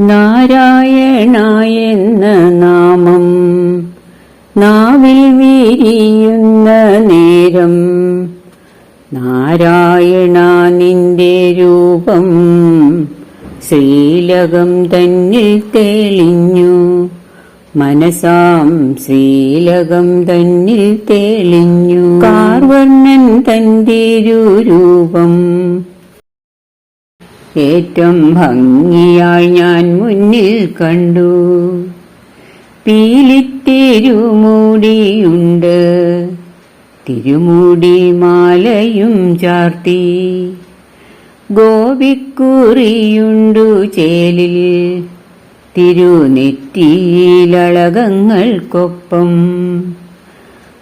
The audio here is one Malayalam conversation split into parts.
നാരായണായെന്ന നാമം നാവിൽ വീരിയുന്ന നേരം നാരായണ നിന്റെ രൂപം ശ്രീലകം തന്നിൽ തെളിഞ്ഞു. മനസാം ശ്രീലകം തന്നിൽ തെളിഞ്ഞു. കാർവർണൻ തന്റെ രൂപം ഏറ്റം ഭംഗിയായി ഞാൻ മുന്നിൽ കണ്ടു. പീലിത്തിരുമൂടിയുണ്ട്. തിരുമൂടി മാലയും ചാർത്തി. ഗോപിക്കുറിയുണ്ടു ചേലിൽ. തിരുനെറ്റിയിലളകങ്ങൾക്കൊപ്പം.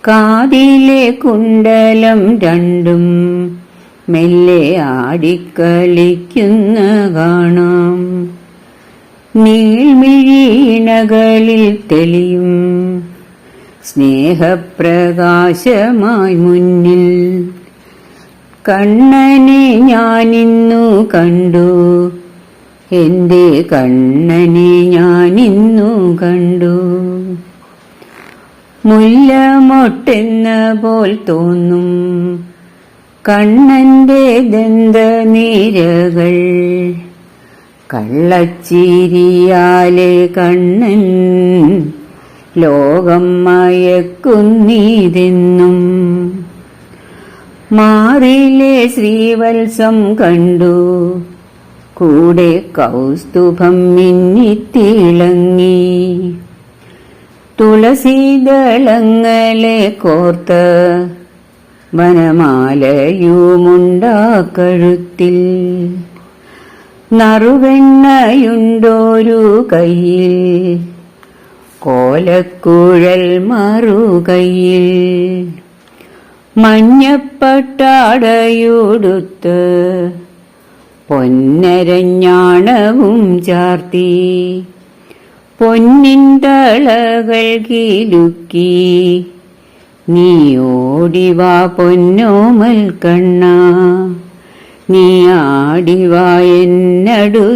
കാതിലെ കുണ്ടലം രണ്ടും മെല്ലെ ആടിക്കളിക്കുന്ന കാണാം. നീൾമിഴീണകളിൽ തെളിയും സ്നേഹപ്രകാശമായി മുന്നിൽ. കണ്ണനെ ഞാനിന്നു കണ്ടു എന്റെ കണ്ണനെ ഞാനിന്നു കണ്ടു. മുല്ലമൊട്ടെന്ന പോൽ തോന്നും കണ്ണന്റെ ദന്തനീരകൾ കള്ളച്ചിരിയാലെ കണ്ണൻ ലോകം മയക്കുന്നീതെന്നും മാറിലെ ശ്രീവത്സം കണ്ടു. കൂടെ കൗസ്തുഭം മിന്നിത്തിളങ്ങി. തുളസീദളങ്ങളെ കോർത്ത് വനമാലയുമുണ്ടാക്കഴുത്തിൽ നറുവെണ്ണയുണ്ടോരു കയ്യിൽ കോലക്കുഴൽ മറുകയിൽ മഞ്ഞപ്പട്ടാടയുടുത്ത് പൊന്നരഞ്ഞാണവും ചാർത്തി പൊന്നിൻ തളകൾ കിലുക്കി നീ ഓടിവാ പൊന്നോമൽ കണ്ണ. നീ ആടിവാ എന്നടുത്തെന്നും.